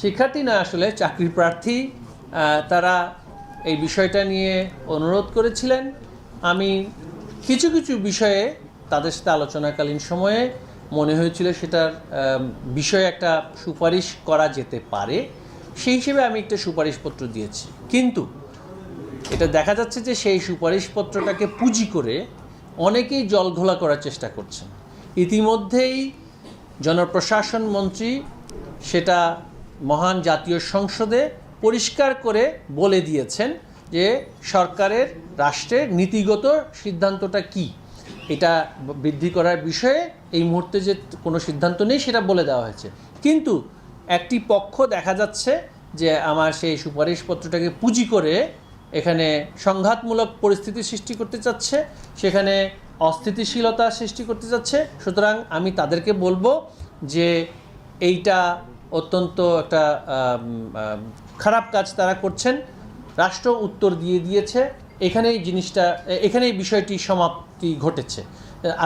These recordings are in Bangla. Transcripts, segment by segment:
শিক্ষার্থী না আসলে চাকরি প্রার্থী তারা এই বিষয়টা নিয়ে অনুরোধ করেছিলেন। আমি কিছু কিছু বিষয়ে তাদের সাথে আলোচনাকালীন সময়ে মনে হয়েছিল সেটার বিষয়ে একটা সুপারিশ করা যেতে পারে। সেই হিসেবে আমি একটা সুপারিশপত্র দিয়েছি। কিন্তু এটা দেখা যাচ্ছে যে সেই সুপারিশপত্রটাকে পুঁজি করে অনেকেই জলঘোলা করার চেষ্টা করছেন। ইতিমধ্যেই জনপ্রশাসন মন্ত্রী সেটা মহান জাতীয় সংসদে পরিষ্কার করে বলে দিয়েছেন যে সরকারের রাষ্ট্রের নীতিগত সিদ্ধান্তটা কি। এটা বৃদ্ধি করার বিষয়ে এই মুহূর্তে যে কোনো সিদ্ধান্ত নেই সেটা বলে দেওয়া হয়েছে। কিন্তু একটি পক্ষ দেখা যাচ্ছে যে আমার সেই সুপারিশপত্রটাকে পুঁজি করে এখানে সংঘাতমূলক পরিস্থিতি সৃষ্টি করতে চাচ্ছে, সেখানে অস্থিতিশীলতা সৃষ্টি করতে চাচ্ছে। সুতরাং আমি তাদেরকে বলব যে এইটা অত্যন্ত একটা খারাপ কাজ তারা করছেন। রাষ্ট্র উত্তর দিয়ে দিয়েছে। এখানেই জিনিসটা, এখানেই বিষয়টি সমাপ্তি ঘটেছে।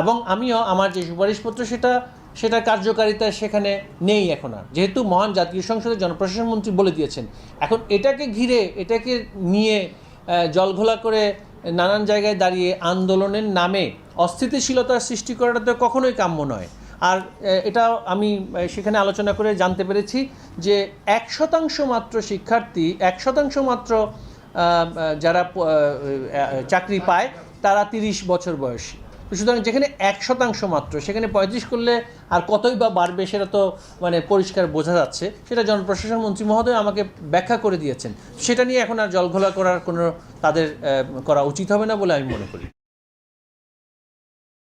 এবং আমিও আমার যে সুপারিশপত্র সেটা সেটা কার্যকারিতা সেখানে নেই এখন আর। যেহেতু মহান জাতীয় সংসদের জনপ্রশাসন মন্ত্রী বলে দিয়েছেন। এখন এটাকে ঘিরে, এটাকে নিয়ে জলঘোলা করে নানান জায়গায় দাঁড়িয়ে আন্দোলনের নামে অস্থিতিশীলতার সৃষ্টি করাটা তো কখনোই কাম্য নয়। আর এটা আমি সেখানে আলোচনা করে জানতে পেরেছি যে এক শতাংশ মাত্র শিক্ষার্থী, এক শতাংশ মাত্র যারা চাকরি পায়, তারা তিরিশ বছর বয়সী। সুতরাং যেখানে এক শতাংশ মাত্র, সেখানে পঁয়ত্রিশ করলে আর কতই বা বাড়বে সেটা তো মানে পরিষ্কার বোঝা যাচ্ছে। সেটা জনপ্রশাসন মন্ত্রী মহোদয় আমাকে ব্যাখ্যা করে দিয়েছেন। সেটা নিয়ে এখন আর জলঘোলা করার কোনো তাদের করা উচিত হবে না বলে আমি মনে করি।